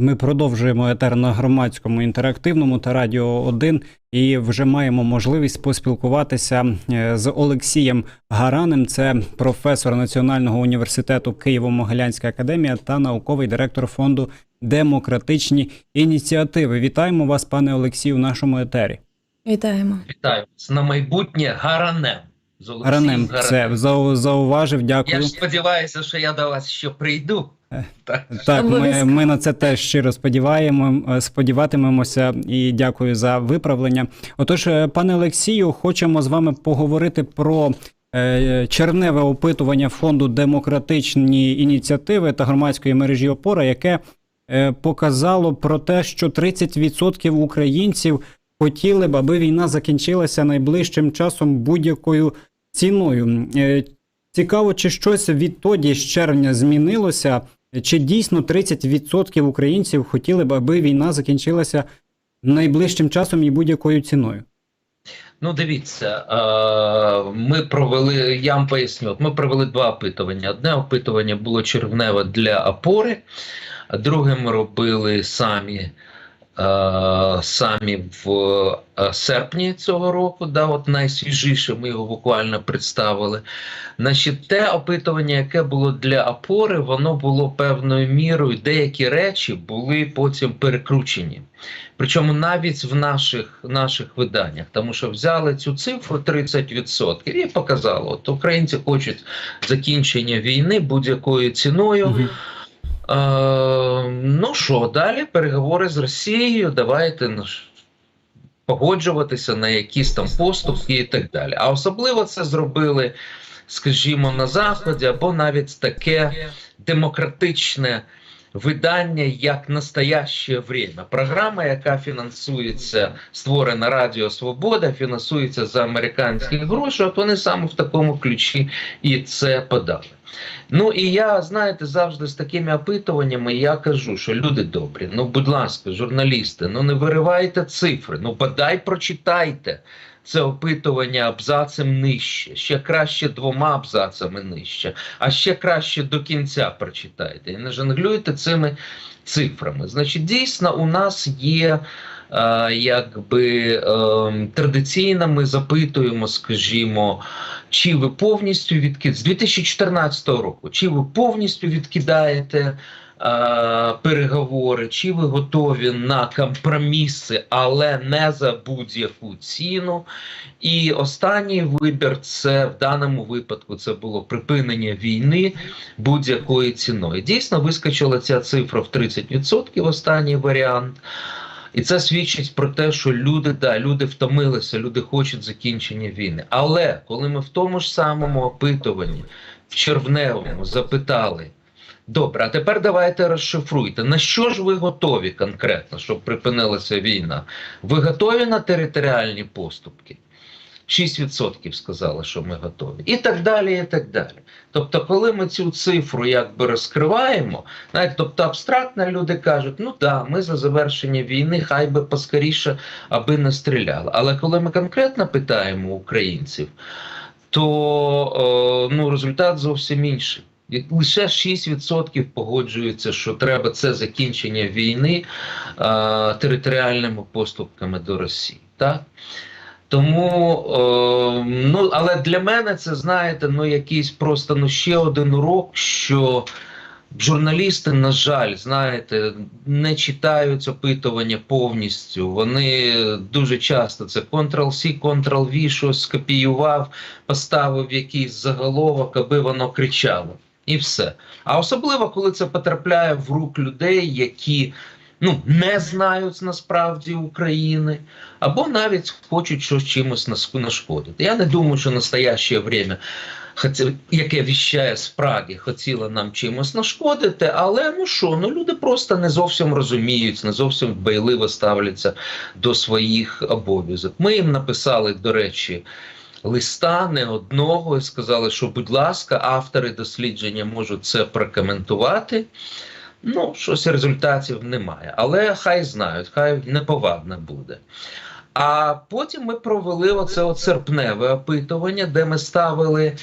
Ми продовжуємо етер на громадському інтерактивному та радіо 1 і вже маємо можливість поспілкуватися е, з Олексієм Гаранем. Це професор Національного університету Києво-Могилянська академія та науковий директор фонду Демократичні ініціативи. Вітаємо вас, пане Олексію, в нашому етері. Вітаємо. Вітаю на майбутнє Гаранем. З Олексієм Гаранем, це зау- зауважив. Я Дякую. ж сподіваюся, що я до вас ще прийду. Е, Так. Так, ми, Обов'язково. ми на це теж щиро сподіваємо, е, сподіватимемося і дякую за виправлення. Отож, е, пане Олексію, хочемо з вами поговорити про е, червневе опитування фонду демократичні ініціативи та громадської мережі опора, яке е, показало про те, що 30% українців хотіли б, аби війна закінчилася найближчим часом будь-якою ціною. Е, Цікаво, чи щось відтоді з червня змінилося, чи дійсно 30% українців хотіли б, аби війна закінчилася найближчим часом і будь-якою ціною? Ну, дивіться, е, ми провели, я вам поясню, ми провели два опитування. Одне опитування було червневе для опори, а друге ми робили самі. Е, Самі в е, серпні цього року, да, от найсвіжіше, ми його буквально представили. Значить, те опитування, яке було для опори, воно було певною мірою, деякі речі були потім перекручені. Причому навіть в наших, наших виданнях, тому що взяли цю цифру 30% і показали, от українці хочуть закінчення війни будь-якою ціною. Е, ну що, далі переговори з Росією, давайте погоджуватися на якісь там поступки і так далі. А особливо це зробили, скажімо, на Заході, або навіть таке демократичне видання, як настояще время. Програма, яка фінансується, створена Радіо Свобода, фінансується за американські гроші. От вони саме в такому ключі і це подали. Ну і я, знаєте, завжди з такими опитуваннями я кажу, що люди добрі, ну будь ласка, журналісти, ну не виривайте цифри, ну бодай прочитайте це опитування абзацем нижче, ще краще двома абзацами нижче, а ще краще до кінця прочитайте. І не жонглюйте цими цифрами. Значить, дійсно, у нас є. е, Якби ем, традиційно ми запитуємо, скажімо, чи ви повністю відкидаєте з 2014 року, чи ви повністю відкидаєте е, переговори, чи ви готові на компроміси, але не за будь-яку ціну. І останній вибір це в даному випадку це було припинення війни будь-якою ціною. Дійсно, вискочила ця цифра в 30%, останній варіант. І це свідчить про те, що люди, да, люди втомилися, люди хочуть закінчення війни. Але коли ми в тому ж самому опитуванні, в червневому, запитали: добре, а тепер давайте розшифруйте, на що ж ви готові конкретно, щоб припинилася війна? Ви готові на територіальні поступки? 6% сказали, що ми готові, і так далі. і так далі. Тобто, коли ми цю цифру якби розкриваємо, навіть тобто абстрактно люди кажуть, ну да, ми за завершення війни, хай би поскоріше, аби не стріляли. Але коли ми конкретно питаємо українців, то е, ну, результат зовсім інший. Лише 6% погоджуються, що треба це закінчення війни е, територіальними поступками до Росії. Так? Тому, е, ну, але для мене це, знаєте, ну якийсь просто ну, ще один урок, що журналісти, на жаль, знаєте, не читають опитування повністю. Вони дуже часто це Ctrl-C, Ctrl-V, щось скопіював, поставив якийсь заголовок, аби воно кричало. І все. А особливо, коли це потрапляє в рук людей, які ну, не знають насправді України, або навіть хочуть щось чимось нашкодити. Я не думаю, що настояще время, яке віщає з хотіло нам чимось нашкодити, але ну що, ну люди просто не зовсім розуміють, не зовсім дбайливо ставляться до своїх обов'язок. Ми їм написали, до речі. Листа не одного і сказали, що, будь ласка, автори дослідження можуть це прокоментувати. Ну, щось результатів немає. Але хай знають, хай неповадно буде. А потім ми провели оце серпневе опитування, де ми ставили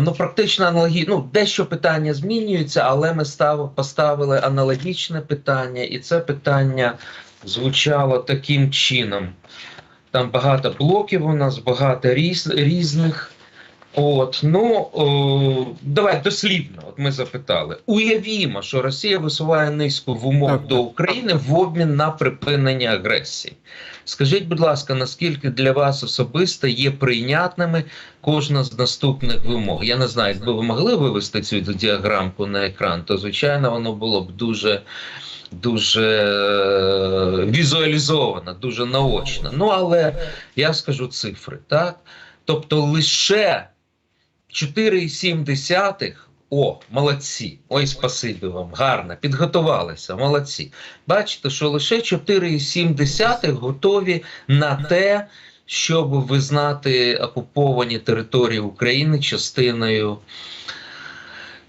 ну, практично аналогічно. Ну, дещо питання змінюється, але ми став, поставили аналогічне питання, і це питання звучало таким чином. Там багато блоків у нас, багато різ, різних. От, ну о, давай дослівно. От ми запитали. Уявімо, що Росія висуває низку вимог Так, до. України в обмін на припинення агресії. Скажіть, будь ласка, наскільки для вас особисто є прийнятними кожна з наступних вимог? Я не знаю, якби ви могли вивести цю діаграмку на екран, то звичайно воно було б дуже. Дуже е, візуалізовано, дуже наочно. Ну, але я скажу цифри, так? Тобто лише 4,7. О, молодці. Ой, спасибі вам. Гарно, підготувалися, молодці. Бачите, що лише 4,7 готові на те, щоб визнати окуповані території України частиною,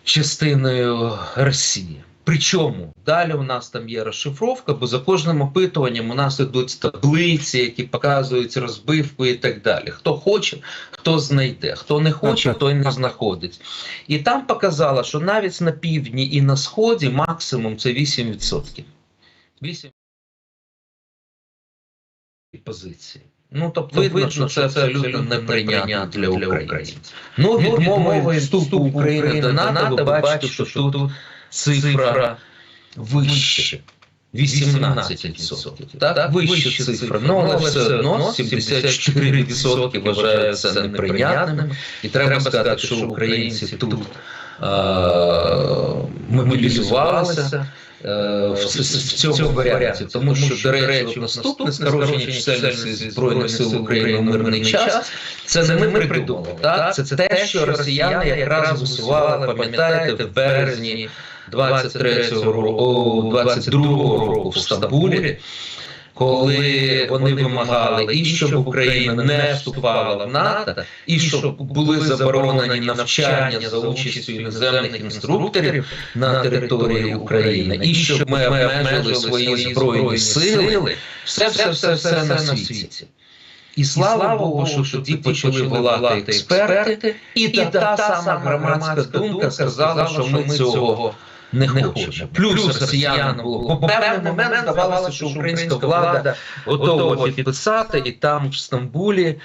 частиною Росії. Причому далі у нас там є розшифровка, бо за кожним опитуванням у нас ідуть таблиці, які показують розбивку і так далі. Хто хоче, хто знайде, хто не хоче, Так, так. той не знаходить. І там показало, що навіть на півдні і на сході максимум це 8%. 8 позиції. Ну, тобто, видно, що це абсолютно неприйнятно для українців. Ну, відмова від вступу України до НАТО, ви бачите, що тут цифра вище. 18%. Так, вища цифра. Ну, але все одно 74% вважають це неприйнятним. І треба сказати, що українці тут мобілізувалися е, в, в цьому варіанті, тому що, до речі, наступне скорочення чисельності Збройних сил України у мирний час, це не ми придумали. Так? Це, це те, що росіяни якраз висували, пам'ятаєте, в березні 23-го року, 22-го року в Стамбулі, коли вони вимагали і щоб Україна не вступала в НАТО, і щоб були заборонені навчання за участю іноземних інструкторів на території України, і щоб ми обмежили свої збройні сили, все, все, все, все на світі. І слава Богу, що тоді почали волати експерти, і та, та сама громадська думка сказала, що ми цього не хочемо. Плюс росіянам було. Бо певний момент здавалося, що українська влада готова підписати, і там в Стамбулі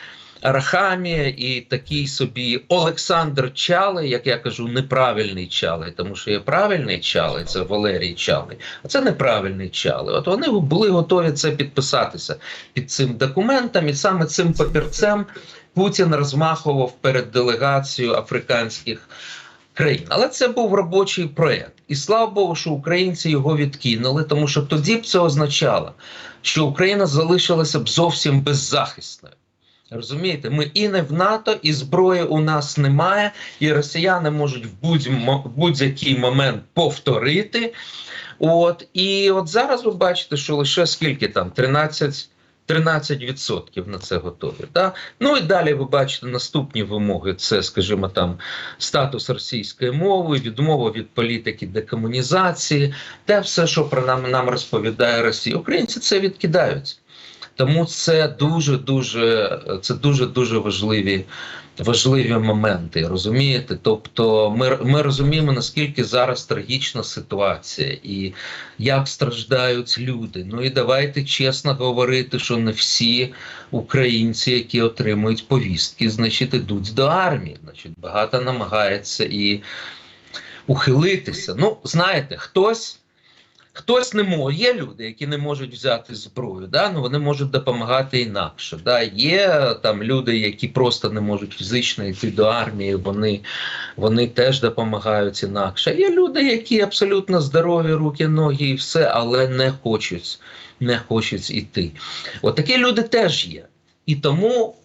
Арахамія і такий собі Олександр Чалий, як я кажу, неправильний Чалий, тому що є правильний Чалий, це Валерій Чалий, а це неправильний Чалий. От вони були готові це підписатися під цим документом, і саме цим папірцем Путін розмахував перед делегацією африканських країн. Але це був робочий проєкт. І слава Богу, що українці його відкинули, тому що тоді б це означало, що Україна залишилася б зовсім беззахисною. Розумієте, ми і не в НАТО, і зброї у нас немає, і росіяни можуть в будь- будь-який момент повторити. От і от зараз ви бачите, що лише скільки там 13, 13% на це готові. Да? Ну і далі ви бачите наступні вимоги: це, скажімо, там статус російської мови, відмова від політики декомунізації, те все, що про нам, нам розповідає Росія. Українці це відкидають. Тому це дуже дуже це дуже дуже важливі важливі моменти. Розумієте? Тобто, ми, ми розуміємо наскільки зараз трагічна ситуація і як страждають люди. Ну і давайте чесно говорити, що не всі українці, які отримують повістки, значить ідуть до армії. Значить, багато намагається і ухилитися. Ну, знаєте, хтось. Хтось не може, є люди, які не можуть взяти зброю, да? ну вони можуть допомагати інакше. Да? Є там люди, які просто не можуть фізично йти до армії, вони, вони теж допомагають інакше. Є люди, які абсолютно здорові, руки, ноги і все, але не хочуть, не хочуть іти. От люди теж є. І тому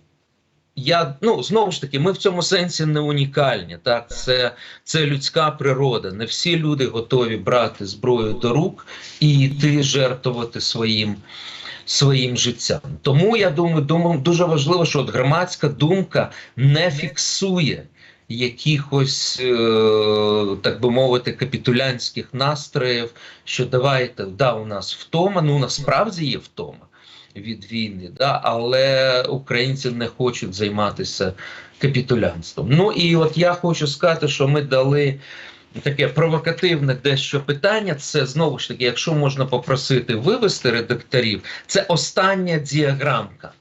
я ну знову ж таки, ми в цьому сенсі не унікальні. Так, це, це людська природа. Не всі люди готові брати зброю до рук і йти жертвувати своїм. Своїм життям. Тому я думаю, думаю, дуже важливо, що от громадська думка не фіксує якихось, е, так би мовити, капітулянських настроїв, що давайте, да, у нас втома, ну насправді є втома від війни, да, але українці не хочуть займатися капітулянством. Ну і от я хочу сказати, що ми дали таке провокативне дещо питання. Це знову ж таки, якщо можна попросити вивести редакторів, це остання діаграмка.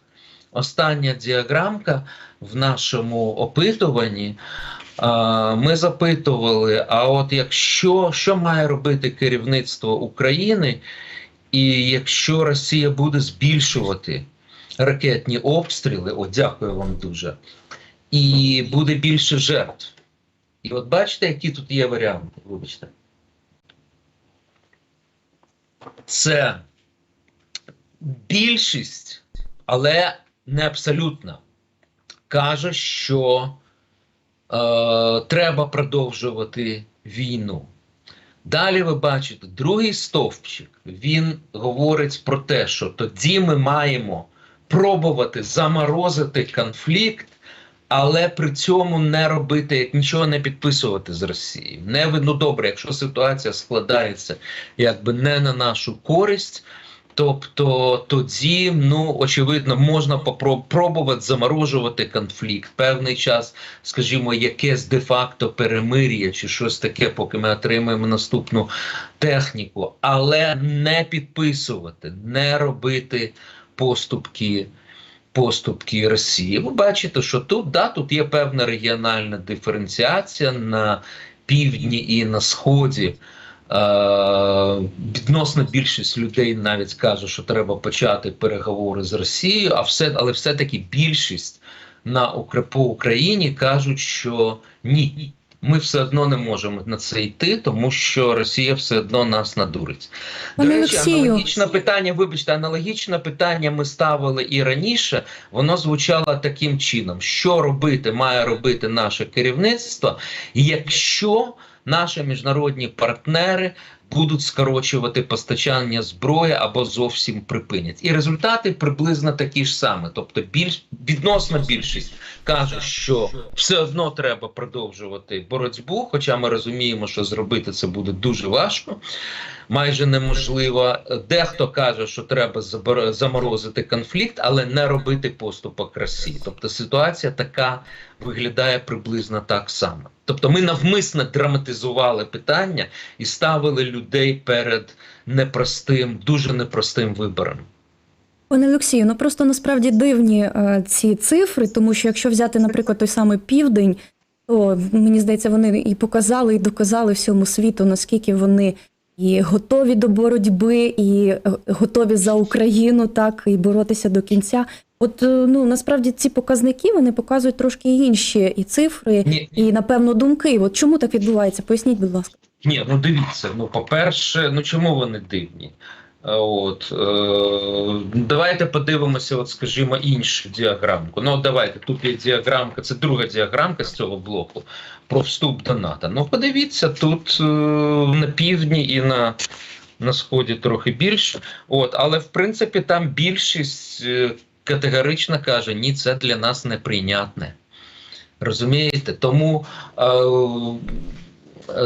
Остання діаграмка в нашому опитуванні. Ми запитували: а от якщо що має робити керівництво України, і якщо Росія буде збільшувати ракетні обстріли, о, дякую вам дуже, і буде більше жертв. І от бачите, які тут є варіанти, вибачте. Це більшість, але не абсолютна, каже, що е, треба продовжувати війну. Далі ви бачите, другий стовпчик, він говорить про те, що тоді ми маємо пробувати заморозити конфлікт, але при цьому не робити, нічого не підписувати з Росією. Не ну добре, якщо ситуація складається якби не на нашу користь. Тобто тоді, ну очевидно, можна попро- пробувати заморожувати конфлікт певний час, скажімо, якесь де-факто перемир'я чи щось таке, поки ми отримаємо наступну техніку, але не підписувати, не робити поступки. Поступки Росії. Ви бачите, що тут да, тут є певна регіональна диференціація на півдні і на сході. Е, відносно більшість людей навіть каже, що треба почати переговори з Росією, а все, але все-таки більшість на по Україні кажуть, що ні, ми все одно не можемо на це йти, тому що Росія все одно нас надурить. До речі, аналогічне питання, вибачте, аналогічне питання ми ставили і раніше. Воно звучало таким чином: що робити має робити наше керівництво, якщо наші міжнародні партнери будуть скорочувати постачання зброї або зовсім припинять. І результати приблизно такі ж самі. Тобто, більш відносна більшість каже, що все одно треба продовжувати боротьбу, хоча ми розуміємо, що зробити це буде дуже важко. Майже неможливо. Дехто каже, що треба заморозити конфлікт, але не робити поступок Росії. Тобто ситуація така виглядає приблизно так само. Тобто, ми навмисно драматизували питання і ставили людей перед непростим, дуже непростим вибором. Пане Олексію, ну просто насправді дивні е, ці цифри, тому що якщо взяти, наприклад, той самий південь, то мені здається, вони і показали, і доказали всьому світу, наскільки вони і готові до боротьби, і е, готові за Україну, так і боротися до кінця. От е, ну насправді ці показники вони показують трошки інші і цифри, Ні, і напевно думки. От чому так відбувається? Поясніть, будь ласка. Ні, ну дивіться. Ну, по-перше, ну чому вони дивні? Е, От е, давайте подивимося, от скажімо, іншу діаграмку. Ну, давайте тут є діаграмка, це друга діаграмка з цього блоку про вступ до НАТО. Ну, подивіться, тут е, на півдні і на, на сході трохи більше. От, але в принципі там більшість категорично каже: ні, це для нас неприйнятне. Розумієте? Тому, е,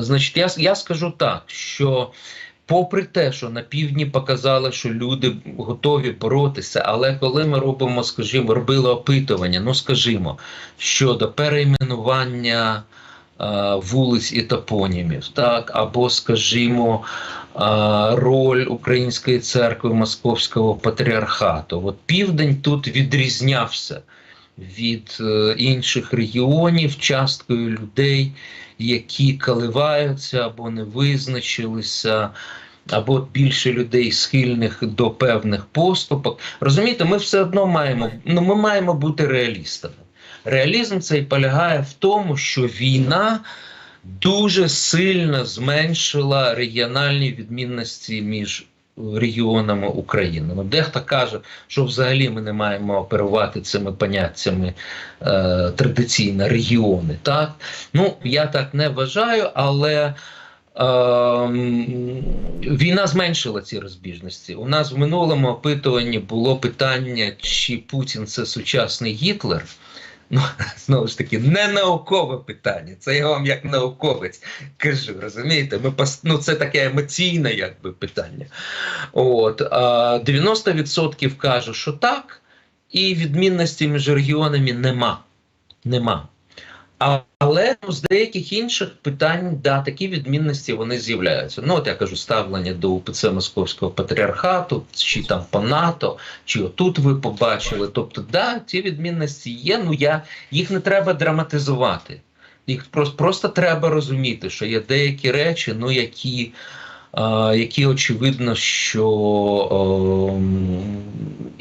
значить, я, я скажу так, що попри те, що на півдні показали, що люди готові боротися, але коли ми робимо, скажімо, робили опитування, ну скажімо, щодо перейменування е, вулиць і топонімів, так, або, скажімо, е, роль Української церкви Московського патріархату. От південь тут відрізнявся від е, інших регіонів часткою людей, які коливаються або не визначилися, або більше людей схильних до певних поступок. Розумієте, ми все одно маємо, ну, ми маємо бути реалістами. Реалізм цей полягає в тому, що війна дуже сильно зменшила регіональні відмінності між регіонами України. Ну, дехто каже, що взагалі ми не маємо оперувати цими поняттями е, традиційно регіони. Так? Ну, я так не вважаю, але. Ем, війна зменшила ці розбіжності. У нас в минулому опитуванні було питання, чи Путін це сучасний Гітлер. Ну, знову ж таки, не наукове питання. Це я вам як науковець кажу. Розумієте? Ми ну, це таке емоційне якби питання. От а 90% кажуть, що так, і відмінності між регіонами нема. Нема. Але ну, з деяких інших питань, да, такі відмінності вони з'являються. Ну, от я кажу, ставлення до УПЦ Московського патріархату, чи там по НАТО, чи отут ви побачили. Тобто, да, ці відмінності є. Ну я їх не треба драматизувати. Їх просто, просто треба розуміти, що є деякі речі, ну які. а, Які очевидно, що ем,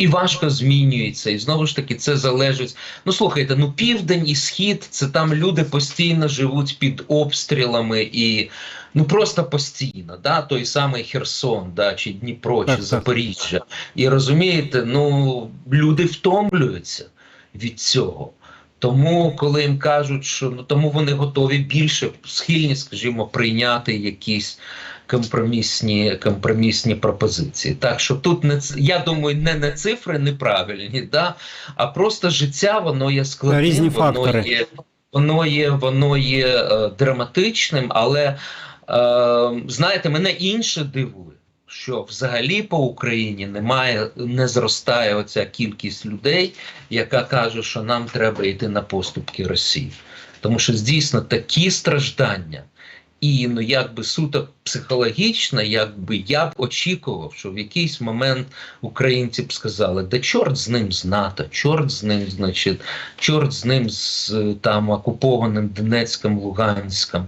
і важко змінюються, і знову ж таки це залежить. Ну слухайте, ну південь і схід це там люди постійно живуть під обстрілами і ну просто постійно, да, той самий Херсон, да, чи Дніпро, Так, чи. Запоріжжя. І розумієте, ну люди втомлюються від цього. Тому, коли їм кажуть, що ну тому вони готові більше схильні, скажімо, прийняти якісь компромісні, компромісні пропозиції. Так що тут не я думаю, не, не цифри неправильні, да, а просто життя воно є складним, Різні воно фактори. є, воно є, воно є е, драматичним, але е, знаєте, мене інше дивує. Що взагалі по Україні немає, не зростає оця кількість людей, яка каже, що нам треба йти на поступки Росії. Тому що дійсно такі страждання, і ну якби суто психологічно, якби я б очікував, що в якийсь момент українці б сказали, да чорт з ним з НАТО, чорт з ним, значить, чорт з ним з там окупованим Донецьком, Луганськом.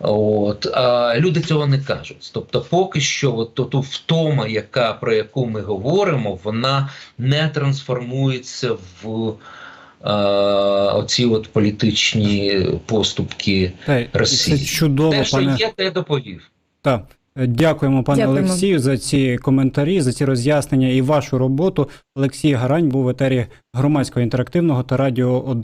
От а люди цього не кажуть. Тобто, поки що, от ту- втома, яка про яку ми говоримо, вона не трансформується в оці от політичні поступки. Та, Росії. це чудово, Те, що пане. є, те я доповів. Так. Дякуємо, пане Дякуємо. Олексію, за ці коментарі, за ці роз'яснення і вашу роботу. Олексій Гарань був в етері громадського інтерактивного та радіо 1.